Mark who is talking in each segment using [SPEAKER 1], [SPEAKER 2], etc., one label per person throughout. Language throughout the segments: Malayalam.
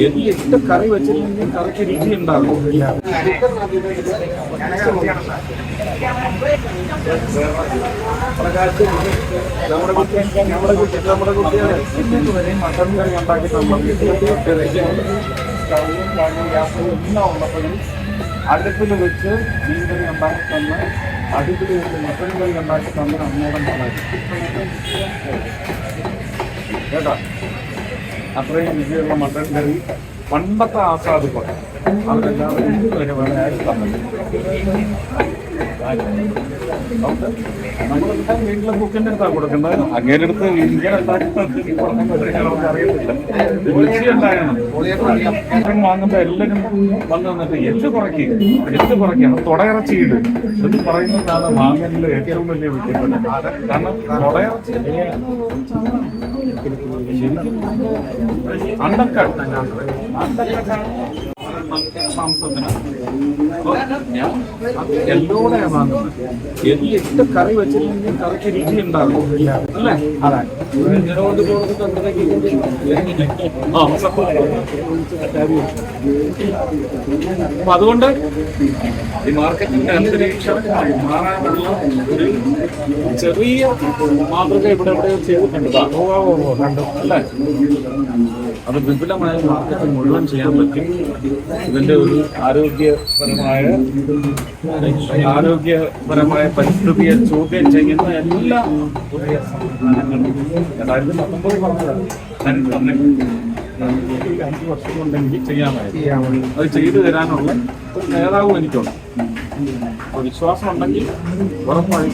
[SPEAKER 1] എല്ലിട്ട് കറി വെച്ചിട്ട് കറിക്ക് രുചി ഉണ്ടാകും നമ്മുടെ കുട്ടി നമ്മുടെ കുട്ടി നമ്മുടെ കുട്ടികളെ വരെ അടുപ്പിൽ വെച്ച് മീൻ കറി ഉണ്ടാക്കി തന്ന് അടുപ്പിൽ വെച്ച് മട്ടൻ കറി ഉണ്ടാക്കി തന്ന് അമ്മയുടെ കേട്ടോ അത്രയും രുചിയുള്ള മട്ടൻ കറി പണ്ടത്തെ ആസാദ് പോലെ അവരെല്ലാവരും നമ്മളെല്ലാം വീട്ടിലെ കുക്കിന്റെ അടുത്താണ് കൊടുക്കേണ്ടത്. അങ്ങനെ അടുത്ത് ഇങ്ങനെ അറിയത്തില്ല. രുചി ഉണ്ടാകണം ചിക്കൻ വാങ്ങുമ്പോ എല്ലാവരും വന്ന് വന്നിട്ട് എല്ല് കുറയ്ക്കുക എല്ല് കുറയ്ക്കുക തുടയിറച്ചിയിട് എന്ന് പറയുന്നതാണ് വാങ്ങലിലെ ഏറ്റവും വലിയ വിജയം. കാരണം തുടയിറച്ചി అండర్ కట్ అండర్ కట్ എല്ലോടെയാണ് വാങ്ങുന്നത് എല്ലിട്ട് കറി വെച്ചിട്ടുണ്ടെങ്കിൽ കറിക്ക് രുചി ഉണ്ടാകും അല്ലേ അതെ അപ്പൊ അതുകൊണ്ട് ഈ മാർക്കറ്റിന്റെ അന്തരീക്ഷം മാറാനുള്ള ഒരു ചെറിയ മാതൃക ഇവിടെ എവിടെയോ ചെയ്തിട്ടുണ്ട്. അല്ലേ അത് വിപുലമായ മാർക്കറ്റ് മുഴുവൻ ചെയ്യാൻ പറ്റും. ഇതിന്റെ ഒരു ആരോഗ്യപരമായ ആരോഗ്യപരമായ പരിസ്ഥിതിയെ ചോദ്യം ചെയ്യുന്ന എല്ലാ പുതിയ സംവിധാനങ്ങളും രണ്ടായിരത്തി പറഞ്ഞതാണ് അഞ്ച് വർഷം കൊണ്ട് എനിക്ക് ചെയ്യാമായിരുന്നു അത് ചെയ്തു തരാനുള്ള ഒരു നേതാവും എനിക്കുണ്ട്. വിശ്വാസം ഉണ്ടെങ്കിൽ ഉറപ്പായി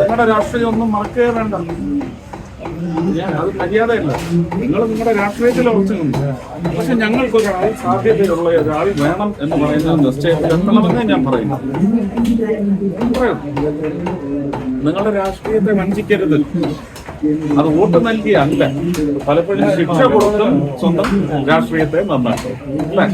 [SPEAKER 1] നമ്മുടെ രാഷ്ട്രീയം ഒന്നും മറക്കേ വേണ്ട. അത് മര്യാദയല്ല. നിങ്ങൾ നിങ്ങളുടെ രാഷ്ട്രീയത്തിൽ ഉറച്ചു പക്ഷെ ഞങ്ങൾക്കൊരാൾ സാധ്യതയുള്ള ഒരാൾ വേണം എന്ന് പറയുന്നത് നിശ്ചയത്തിലെത്തണമെന്നേ ഞാൻ പറയുന്നു. പറയൂ. നിങ്ങളുടെ രാഷ്ട്രീയത്തെ വഞ്ചിക്കരുത്. അത് വോട്ട് നൽകിയ അല്ല. പലപ്പോഴും ശിക്ഷ കൊടുത്തും സ്വന്തം രാഷ്ട്രീയത്തെ നന്നാക്കും. അല്ലേ?